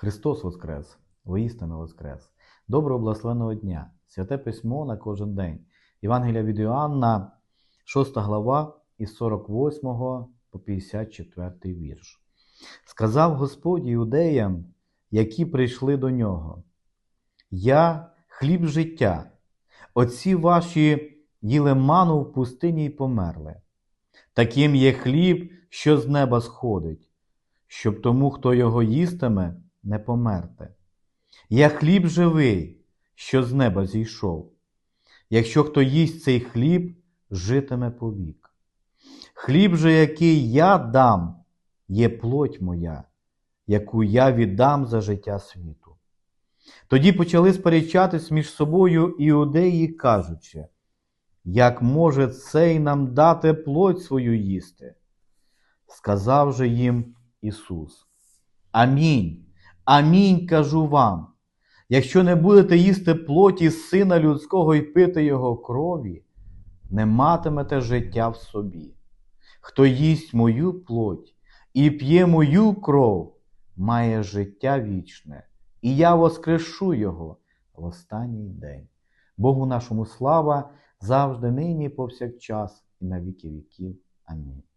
Христос Воскрес, воістину Воскрес. Доброго благословеного дня, святе письмо на кожен день. Євангелія від Іоанна, 6 глава, із 48 по 54 вірш. Сказав Господь іудеям, які прийшли до нього: Я хліб життя, отці ваші їли ману в пустині й померли. Таким є хліб, що з неба сходить, щоб тому, хто його їстиме, не померти. Я хліб живий, що з неба зійшов. Якщо хто їсть цей хліб, житиме повік. Хліб же, який я дам, є плоть моя, яку я віддам за життя світу. Тоді почали сперечатись між собою іудеї, кажучи, як може цей нам дати плоть свою їсти? Сказав же їм Ісус. Амінь. Амінь кажу вам. Якщо не будете їсти плоті Сина Людського і пити Його крові, не матимете життя в собі. Хто їсть мою плоть і п'є мою кров, має життя вічне, і я воскрешу його в останній день. Богу нашому слава завжди, нині, повсякчас, і на віки віків. Амінь.